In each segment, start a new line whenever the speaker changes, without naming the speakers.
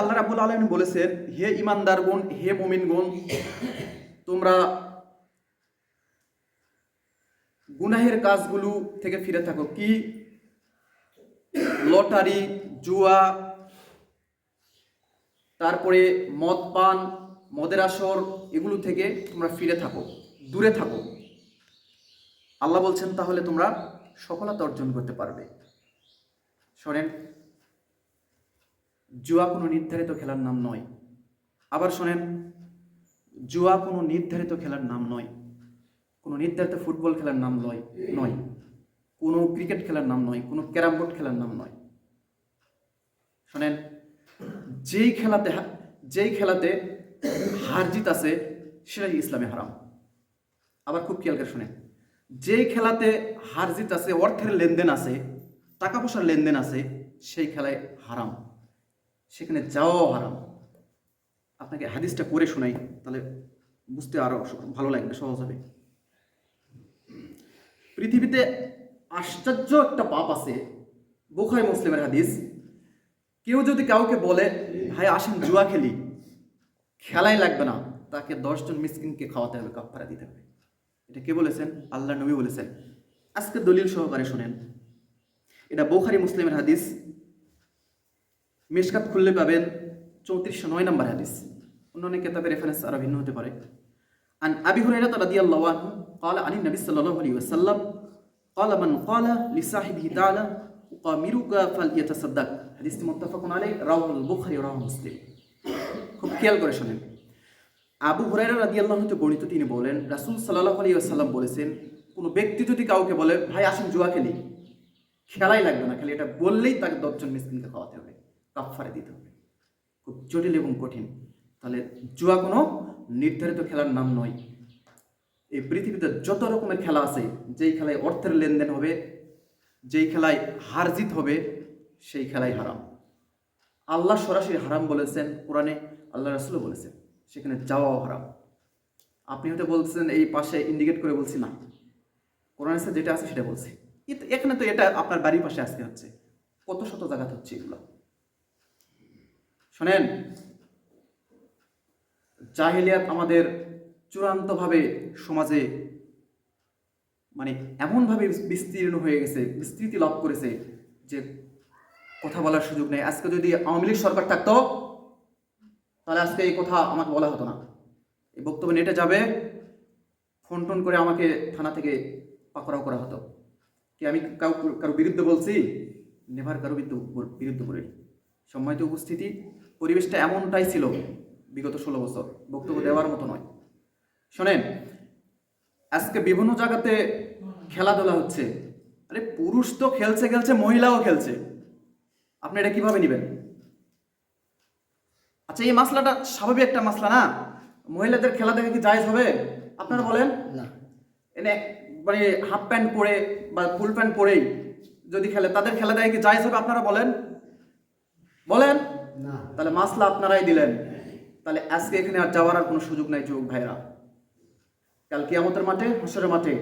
আল্লাহ রাবুল আলম বলেছেন, হে ইমানদারগণ হে মুমিনগণ তোমরা গুনাহের কাজগুলো থেকে ফিরে থাকো। কি? লটারি, জুয়া, তারপরে মদ পান, মদের আসর, এগুলো থেকে তোমরা ফিরে থাকো, দূরে থাকো। আল্লাহ বলছেন, তাহলে তোমরা সফলতা অর্জন করতে পারবে। শোনেন জুয়া কোনো নির্ধারিত খেলার নাম নয়। আবার শোনেন, জুয়া কোনো নির্ধারিত খেলার নাম নয়। কোনো নির্ধারিত ফুটবল খেলার নাম নয় নয়। কোনো ক্রিকেট খেলার নাম নয়, কোনো ক্যারাম বোর্ড খেলার নাম নয়। শোনেন, যেই খেলাতে যেই খেলাতে হার জিত আছে, সেটাই ইসলামে হারাম। আবার খুব খেয়াল করে শোনেন, যেই খেলাতে হার জিত আছে, অর্থের লেনদেন আছে, টাকা পয়সার লেনদেন আছে, সেই খেলায় হারাম। সেখানে যাওয়াও হারাম। আপনাকে হাদিসটা পড়ে শোনাই, তাহলে বুঝতে আরও ভালো লাগবে, সহজ হবে। পৃথিবীতে আশ্চর্য একটা পাপ আছে বোখাই মুসলিমের হাদিস। কেউ যদি কাউকে বলে, ভাই, আসেন জুয়া খেলি। খেলাই লাগবে না, তাকে দশজন মিসকিনকে খাওয়াতে হবে কাপ্পারা দিতে হবে। এটা কে বলেছেন? আল্লাহ নবী বলেছেন। আজকে দলিল সহকারে শোনেন। এটা বোখারি মুসলিমের হাদিস। মিশকাত খুললে পাবেন চৌত্রিশশো নয় নম্বর হাদিস অন্যান্য কেতাবের রেফারেন্স আরো ভিন্ন হতে পারে عن أبي هريرة رضي الله عنه قال عن النبي صلى الله عليه وسلم قال من قال لصاحبه تعالى أقامرك فليتصدق حديث متفق عليه رواه البخاري ورواه مسلم খুব খেয়াল করে শোনেন আবু হুরাইরা রাদিয়াল্লাহু আনহু বর্ণিত তিনি বলেন রাসূল সাল্লাল্লাহু আলাইহি ওয়াসাল্লাম বলেছেন কোনো ব্যক্তি যদি কাউকে বলে ভাই আসেন জুয়া খেলি খেলাই লাগবে না খালি এটা বললেই তাকে দশজন মিসকিনকে খাওয়াতে হবে কাফারে দিতে হবে। খুব জটিল এবং কঠিন। তাহলে জুয়া কোনো নির্ধারিত খেলার নাম নয়। এই পৃথিবীতে যত রকমের খেলা আছে, যেই খেলায় অর্থের লেনদেন হবে, যেই খেলায় হার জিত হবে, সেই খেলাই হারাম। আল্লাহ সরাসরি হারাম বলেছেন কোরআনে, আল্লাহ রাসুলও বলেছেন, সেখানে যাওয়াও হারাম। আপনি হয়তো বলছেন, এই পাশে ইন্ডিকেট করে বলছি না। কোরআনে সাথে যেটা আছে সেটা বলছি। এখানে তো এটা আপনার বাড়ির পাশে আজকে হচ্ছে। কত শত জায়গাতে হচ্ছে এগুলো? শোনেন, জাহিলিয়াত আমাদের চূড়ান্তভাবে সমাজে মানে এমনভাবে বিস্তীর্ণ হয়ে গেছে, বিস্তৃতি লাভ করেছে যে কথা বলার সুযোগ নেই। আজকে যদি আওয়ামী লীগ সরকার থাকতো, তাহলে আজকে এই কথা আমাকে বলা হতো না। এই বক্তব্য নেটে যাবে, ফোন টোন করে আমাকে থানা থেকে পাকড়াও করা হতো। কি আমি কাউ, কারও বিরুদ্ধে বলছি? নেভার কারও বিরুদ্ধে বিরুদ্ধে বলি সম্মানিত উপস্থিতি পরিবেশটা এমনটাই ছিল বিগত ষোলো বছর বক্তব্য দেওয়ার মতো নয়। শোনেন আজকে বিভিন্ন জায়গাতে খেলাধুলা হচ্ছে। আরে পুরুষ তো খেলছে খেলছে মহিলাও খেলছে। আপনি এটা কীভাবে নেবেন? আচ্ছা এই মাসলাটা স্বাভাবিক একটা মাসলা না? মহিলাদের খেলা দেখা কি জায়েজ হবে? আপনারা বলেন।
না।
এনে মানে হাফ প্যান্ট পরে বা ফুল প্যান্ট পরেই যদি খেলে তাদের খেলা দেখা কি জায়েজ হবে আপনারা বলেন? বলেন। তাহলে মাসলা আপনারাই দিলেন। তাহলে আজকে এখানে আর যাওয়ার আর কোনো সুযোগ নাই যুবক ভাইরা কাল কিয়ামতের মাঠে, হাসরের মাঠে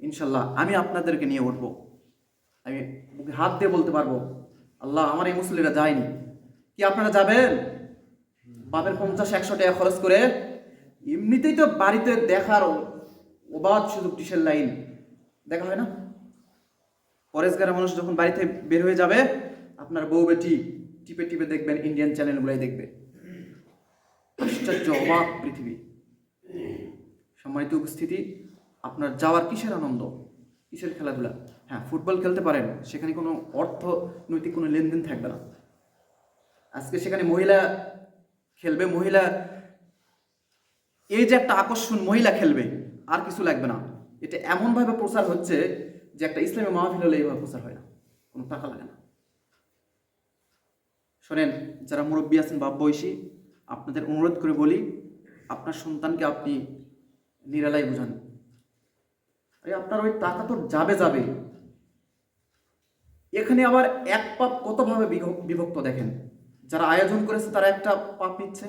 ইনশাল্লাহ আমি আপনাদেরকে নিয়ে উঠবো। আমি হাত দিয়ে বলতে পারব, আল্লাহ আমার এই মুসলিরা যায়নি। কি আপনারা যাবেন? বাপের পঞ্চাশ, একশো টাকা খরচ করে এমনিতেই তো বাড়িতে দেখার অবাধ সুযোগ টিসের লাইন? দেখা হয় না? পরেশগারের মানুষ যখন বাড়িতে বের হয়ে যাবে, আপনার বউ বেটি টিপে টিপে দেখবেন ইন্ডিয়ান চ্যানেলগুলাই দেখবে। আশ্চর্য, অবাক পৃথিবী। সম্মানিত উপস্থিতি, আপনার যাওয়ার কিসের আনন্দ? কিসের খেলাধুলা? হ্যাঁ ফুটবল খেলতে পারেন, সেখানে কোনো অর্থনৈতিক কোনো লেনদেন থাকবে না। আজকে সেখানে মহিলা খেলবে, মহিলা, এই যে একটা আকর্ষণ, মহিলা খেলবে, আর কিছু লাগবে না। এটা এমনভাবে প্রচার হচ্ছে যে একটা ইসলামী মাহফিল হলে এইভাবে প্রচার হয় না। কোনো টাকা লাগে না। শোনেন, যারা মুরব্বী আছেন বাপ বয়সী আপনাদের অনুরোধ করে বলি, আপনার সন্তানকে আপনি নিরালাই বোঝান। আরে, আপনার ওই টাকা তো যাবে যাবে। এখানে আবার এক পাপ কতভাবে বিভ- বিভক্ত দেখেন? যারা আয়োজন করেছে, তারা একটা পাপ নিচ্ছে।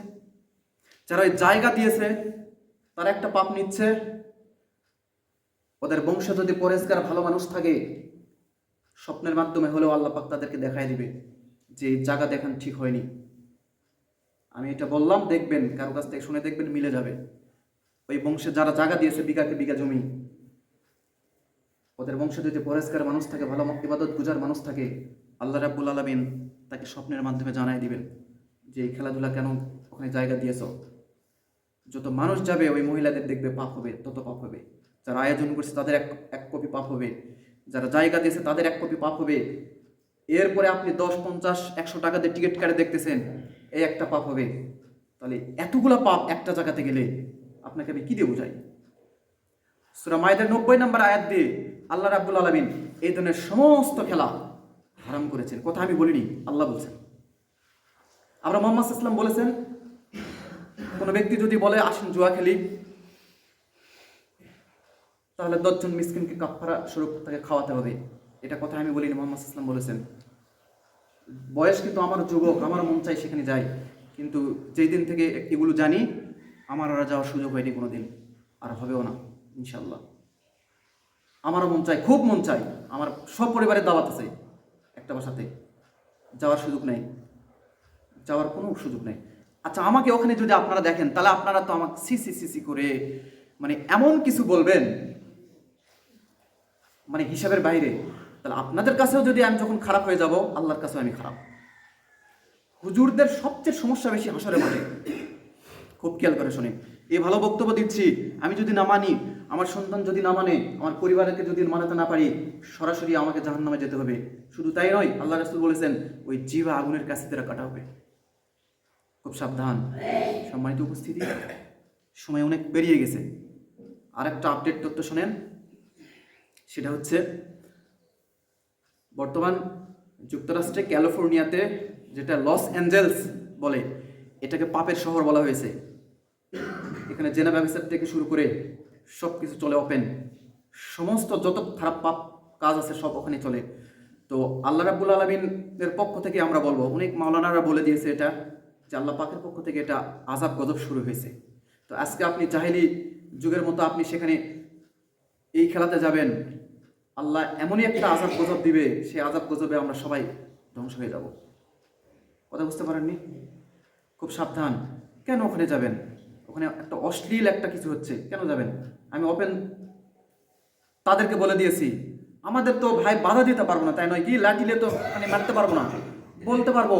যারা ওই জায়গা দিয়েছে, তারা একটা পাপ নিচ্ছে। ওদের বংশ যদি পরেশগার ভালো মানুষ থাকে, স্বপ্নের মাধ্যমে হলেও আল্লাহ পাক তাদেরকে দেখায় দিবে। যে জায়গা দেখান ঠিক হয়নি। আমি এটা বললাম, দেখবেন, কারও কাছ থেকে শুনে দেখবেন, মিলে যাবে। ওই বংশে যারা জায়গা দিয়েছে, বিঘাকে বিঘা জমি, ওদের বংশে যদি পরেস্কার মানুষ থাকে, ভালো ইবাদত গুজার মানুষ থাকে, আল্লাহ রাব্বুল আলমিন তাকে স্বপ্নের মাধ্যমে জানাই দিবেন যে, এই খেলাধুলা কেন ওখানে জায়গা দিয়েছ? যত মানুষ যাবে, ওই মহিলাদের দেখবে পাপ হবে, তত পাপ হবে। যারা আয়োজন করছে, তাদের এক এক কপি পাপ হবে। যারা জায়গা দিয়েছে, তাদের এক কপি পাপ হবে। এরপরে আপনি দশ, পঞ্চাশ, একশো টাকা দিয়ে টিকিট কাটে দেখতেছেন, এই একটা পাপ হবে। তাহলে এতগুলা পাপ একটা জায়গাতে গেলে আপনাকে আমি কি দিয়ে বুঝাই? সুরা মায়েদের নব্বই নম্বর আয়াত দিয়ে আল্লাহ রাব্বুল আলমিন এই ধরনের সমস্ত খেলা হারাম করেছেন। কথা আমি বলিনি, আল্লাহ বলছেন। আমরা মোহাম্মদ ইসলাম বলেছেন, কোনো ব্যক্তি যদি বলে, আসেন জুয়া খেলি, তাহলে দশজন মিসকিনকে কাফারা স্বরূপ তাকে খাওয়াতে হবে। এটা কথা আমি বলিনি, মোহাম্মদ ইসলাম বলেছেন। বয়স কিন্তু আমার যুবক, আমার মন চাই সেখানে যাই। কিন্তু যেই দিন থেকে এগুলো জানি, আমার ওরা যাওয়ার সুযোগ হয়নি কোনো দিন আর হবেও না ইনশাল্লাহ আমারও মন চাই, খুব মন চাই, আমার সব পরিবারের দাওয়াত আছে একটা বাসাতে। যাওয়ার সুযোগ নেই, যাওয়ার কোনো সুযোগ নেই। আচ্ছা আমাকে ওখানে যদি আপনারা দেখেন, তাহলে আপনারা তো আমাকে সি সি সি সি করে মানে এমন কিছু বলবেন মানে হিসাবের বাইরে। তাহলে আপনাদের কাছেও যদি আমি যখন খারাপ হয়ে যাব, আল্লাহর কাছেও আমি খারাপ। হুজুরদের সবচেয়ে সমস্যা বেশি হাসরে মাঠে খুব খেয়াল করে শুনে এই ভালো বক্তব্য দিচ্ছি, আমি যদি না মানি, আমার সন্তান যদি না মানে আমার পরিবারকে যদি মানাতে না পারি, সরাসরি আমাকে জাহান নামে যেতে হবে। শুধু তাই নয়, আল্লাহ রাসুল বলেছেন, ওই জিভা আগুনের কাছে তারা কাটা হবে। খুব সাবধান। সম্মানিত উপস্থিতি, সময় অনেক বেরিয়ে গেছে। আর একটা আপডেট তথ্য শোনেন। সেটা হচ্ছে বর্তমান যুক্তরাষ্ট্রে ক্যালিফোর্নিয়াতে যেটা লস অ্যাঞ্জেলস বলে, এটাকে পাপের শহর বলা হয়েছে। এখানে জেনা ব্যবসার থেকে শুরু করে সব কিছু চলে ওপেন। সমস্ত যত খারাপ পাপ কাজ আছে সব ওখানে চলে। তো আল্লাহ রাব্বুল আলমিনের পক্ষ থেকে আমরা বলব, অনেক মাওলানারা বলে দিয়েছে এটা, যে আল্লাহ পাকের পক্ষ থেকে এটা আজাব গজব শুরু হয়েছে। তো আজকে আপনি জাহেলি যুগের মতো আপনি সেখানে এই খেলাতে যাবেন। আল্লাহ এমনই একটা আজাব গজব দিবে সেই আজাব গজবে আমরা সবাই ধ্বংস হয়ে যাব। কথা বুঝতে পারেননি? খুব সাবধান। কেন ওখানে যাবেন? ওখানে একটা অশ্লীল একটা কিছু হচ্ছে, কেন যাবেন? আমি ওপেন তাদেরকে বলে দিয়েছি, আমাদের তো ভাই বাধা দিতে পারব না। তাই নয় কি? লাঠিলে তো মানে মারতে পারব না। বলতে পারব,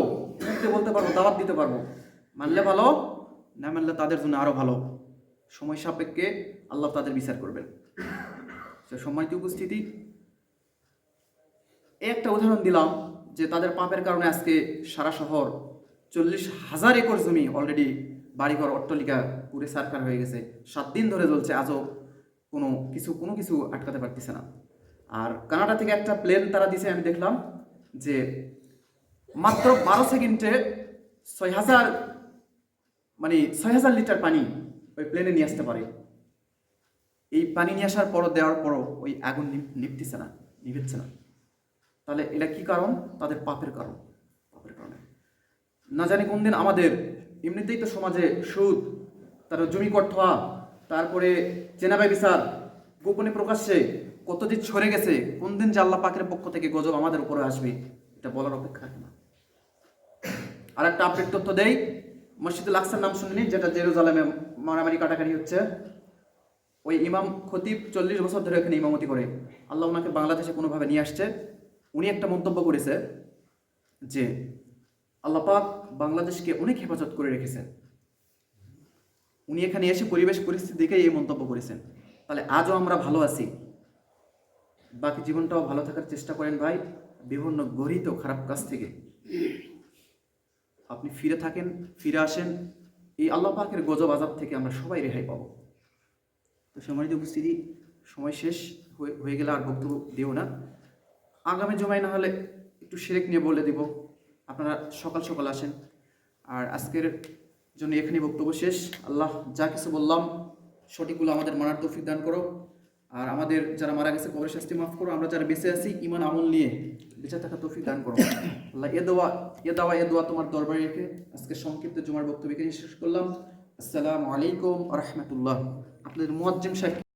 মুখে বলতে পারব দাওয়াত দিতে পারব। মানলে ভালো, না মানলে তাদের জন্য আরও ভালো। সময় সাপেক্ষে আল্লাহ তাদের বিচার করবেন। সম্মানিত উপস্থিতি একটা উদাহরণ দিলাম যে তাদের পাপের কারণে আজকে সারা শহর চল্লিশ হাজার একর জমি অলরেডি বাড়িঘর, অট্টলিকা পুরে সারকার হয়ে গেছে। সাত দিন ধরে চলছে আজও কোনো কিছু কোনো কিছু আটকাতে পারতেছে না। আর কানাডা থেকে একটা প্লেন তারা দিছে, আমি দেখলাম যে মাত্র বারো সেকেন্ডে ছয় হাজার মানে ছয় হাজার লিটার পানি ওই প্লেনে নিয়ে আসতে পারে। এই পানি নিয়ে আসার পরও, দেওয়ার পরও ওই আগুন নিভ- নিভতেছে না নিভেচ্ছে না। তাহলে এটা কি কারণ? তাদের পাপের কারণ। পাপের কারণে। না জানি কোন দিন আমাদের, এমনিতেই তো সমাজে সুদ, তারপর জমি কঠোয়া তারপরে চেনাবাই বিচার, গোপনে প্রকাশ্যে কতদিন ছড়ে গেছে, কোন দিন যে আল্লাহ পাকের পক্ষ থেকে গজব আমাদের উপরে আসবে, এটা বলার অপেক্ষা রাখে না। আর একটা আপডেট তথ্য দেই, মসজিদুল আকসার নাম শুনিনি, যেটা জেরুজালেমে মারামারি কাটাকাটি হচ্ছে। ওই ইমাম খতিব চল্লিশ বছর ধরে এখানে ইমামতি করে। আল্লাহ ওনাকে বাংলাদেশে কোনোভাবে নিয়ে আসছে। উনি একটা মন্তব্য করেছে যে আল্লাহ পাক বাংলাদেশকে অনেক হেফাজত করে রেখেছেন। উনি এখানে এসে পরিবেশ পরিস্থিতি দেখে এই মন্তব্য করেছেন। তাহলে আজও আমরা ভালো আছি? বাকি জীবনটাও ভালো থাকার চেষ্টা করেন ভাই। বিভিন্ন গরিত খারাপ কাজ থেকে। আপনি ফিরে থাকেন, ফিরে আসেন। এই আল্লাহ পাকের গজব আজাব থেকে আমরা সবাই রেহাই পাবো। তো সম্মানিত উপস্থিতি, সময় শেষ হয়ে গেলে আর বক্তব্য দিও না। আগামী জমায় না হলে একটু সেরেক নিয়ে বলে দিব। আপনারা সকাল সকাল আসেন। আর আজকের জন্য এখানে বক্তব্য শেষ। আল্লাহ যা কিছু বললাম, সঠিকগুলো আমাদের মানার তৌফিক দান করো। আর আমাদের যারা মারা গেছে, কবরের শাস্তি মাফ করো। আমরা যারা বেঁচে আছি ইমান আমল নিয়ে বেঁচে থাকা তৌফিক দান করো। আল্লাহ এ দোয়া, এ দাওয়া, এ দোয়া তোমার দরবারে রেখে আজকে সংক্ষিপ্ত জুমার বক্তব্য এখানে শেষ করলাম। আসসালামু আলাইকুম রহমতুল্লাহ। আপনাদের মুয়াজ্জিম সাহেব